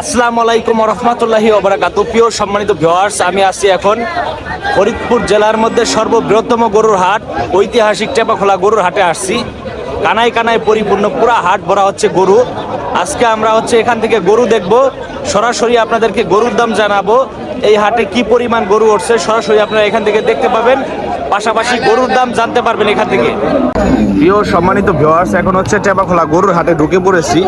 আসসালামু আলাইকুম রহমতুল্লাহি ওবরাকাত প্রিয় সম্মানিত ভিওয়ার্স আমি আছি এখন ফরিদপুর জেলার মধ্যে সর্ববৃহত্তম গরুর হাট, ঐতিহাসিক টেপাখোলা গরুর হাটে আসছি। কানায় কানায় পরিপূর্ণ পুরা হাট ভরা হচ্ছে গরু। আজকে আমরা হচ্ছে এখান থেকে গরু দেখব। সরাসরি আপনাদেরকে গরুর দাম জানাব। এই হাটে কি পরিমাণ গরু উঠছে সরাসরি আপনারা এখান থেকে দেখতে পাবেন। পাশাপাশি গরুর দাম জানতে পারবেন এখান থেকে। প্রিয় সম্মানিত ভিউয়ার্স এখন হচ্ছে টেপাখোলা গরুর হাটে ঢুকে পড়েছি।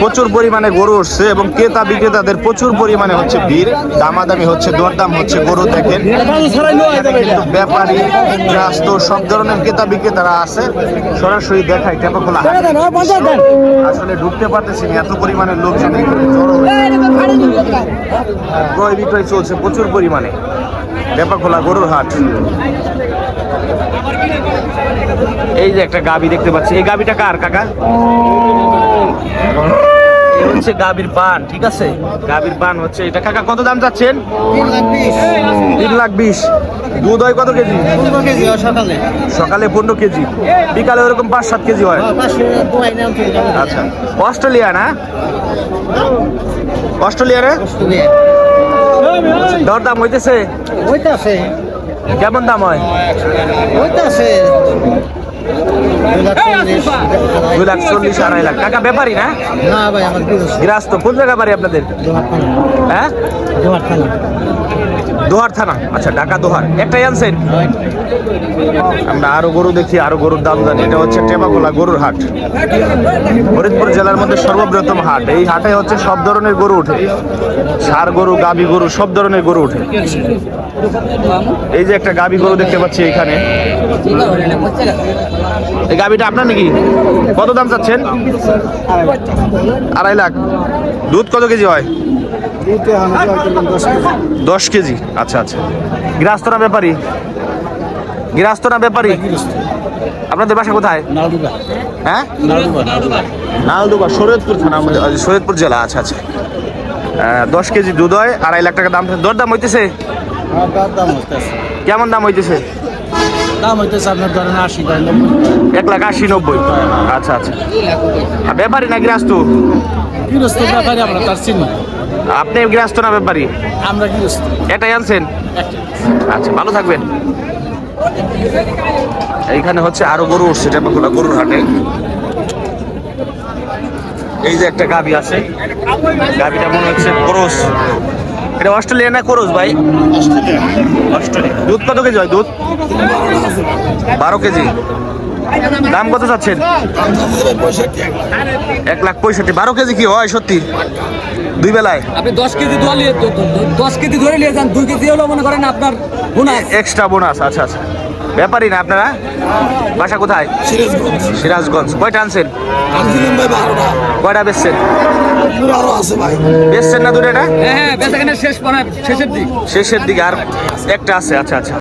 প্রচুর পরিমাণে গরু উঠছে এবং ক্রেতা বিক্রেতাদের প্রচুর পরিমাণে হচ্ছে ভিড়। দামাদামি হচ্ছে দরদাম হচ্ছে গরু দেখেন। কিন্তু ব্যাপারী গ্রাস্ত সব ধরনের ক্রেতা বিক্রেতারা আছে। সরাসরি দেখায় টেপাখোলা হাটে। আসলে ঢুকতে পারতেছি এত পরিমাণে লোকজন এখানে ক্রয় বিক্রয় চলছে প্রচুর পরিমাণে। টেপাখোলা গরুর হাট। এই যে একটা গাবি দেখতে পাচ্ছি। এই গাবিটা কার কাকা? হচ্ছে পান ঠিক আছে? পান হচ্ছে এটা। কাকা কত দাম চাচ্ছেন? তিন লাখ বিশ। দুধ হয় কত কেজি? সকালে। সকালে পনেরো কেজি। বিকালে ওরকম পাঁচ সাত কেজি হয়? আচ্ছা। অস্ট্রেলিয়া না অস্ট্রেলিয়া রে দর দাম হইতেছে। ওইটাছে কেমন দাম হয়? হইতেছে। দুই লাখ চল্লিশ। আড়াই লাখ। টাকা ব্যাপারই না? না ভাই আমার গৃহস্থ কোন জায়গা বাড়ি আপনাদের? হ্যাঁ? দোহার থানা? আচ্ছা ঢাকা দোহার। একটাই আনছেন? আমরা আরও গরু দেখি, আরও গরুর দাম জানি। এটা হচ্ছে টেপাগোলা গরুর হাট। ফরিদপুর জেলার মধ্যে সর্ববৃহত্তম হাট। এই হাটে হচ্ছে সব ধরনের গরু উঠে সার গরু, গাবি গরু, সব ধরনের গরু উঠে এই যে একটা গাবি গরু দেখতে পাচ্ছি এখানে। এই গাবিটা আপনার নাকি? কত দাম চাচ্ছেন? আড়াই লাখ। দুধ কত কেজি হয়? দশ কেজি। আচ্ছা আচ্ছা। গৃহস্থ না ব্যাপারী? গৃহস্থ না ব্যাপারী? আপনাদের বাসা কোথায়? হ্যাঁ? নালদুবা শরীয়তপুর থানা আমাদের শরীয়তপুর জেলা আচ্ছা আচ্ছা। দশ কেজি দুধ হয় আড়াই লাখ টাকা দাম। দর দাম হইতেছে। কেমন দাম হইতেছে? দাম হইতেছে আপনার ধরেন আশি এক লাখ আশি নব্বই। আচ্ছা আচ্ছা। ব্যাপারী না গৃহস্থ? গৃহস্থ ব্যাপারে আমরা তার চিনি। আপনি গৃহস্থ না ব্যাপারী? আমরা গৃহস্থ। এটাই আনছেন? আচ্ছা ভালো থাকবেন। এইখানে হচ্ছে আরও গরু উঠছে টেপাখোলা গরুর হাটে। এই যে একটা গাবি আছে। গাবিটা মনে হচ্ছে ক্রোস এটা অস্ট্রেলিয়া না ক্রোস ভাই? অস্ট্রেলিয়া। দুধ কত কেজি হয়? দুধ? বারো কেজি। দাম কত চাচ্ছেন? এক লাখ পঁয়ষট্টি। বারো কেজি কি হয় সত্যি? দুই বেলায়? আপনি দশ কেজি ধরে নিয়ে দশ কেজি ধরে নিয়ে যান দুই কেজি হলেও মনে করেন আপনার বোনাস। এক্সট্রা বোনাস আচ্ছা আচ্ছা। ব্যাপারই না আপনারা? বাসা কোথায়? সিরাজগঞ্জ। সিরাজগঞ্জ। কয়টা আনছেন? কয়টা বেচছেন? বেচছেন না দুটো এটা হ্যাঁ হ্যাঁ বেচাকেনা শেষ শেষের দিক। শেষের দিকে আর একটা আছে আচ্ছা আচ্ছা।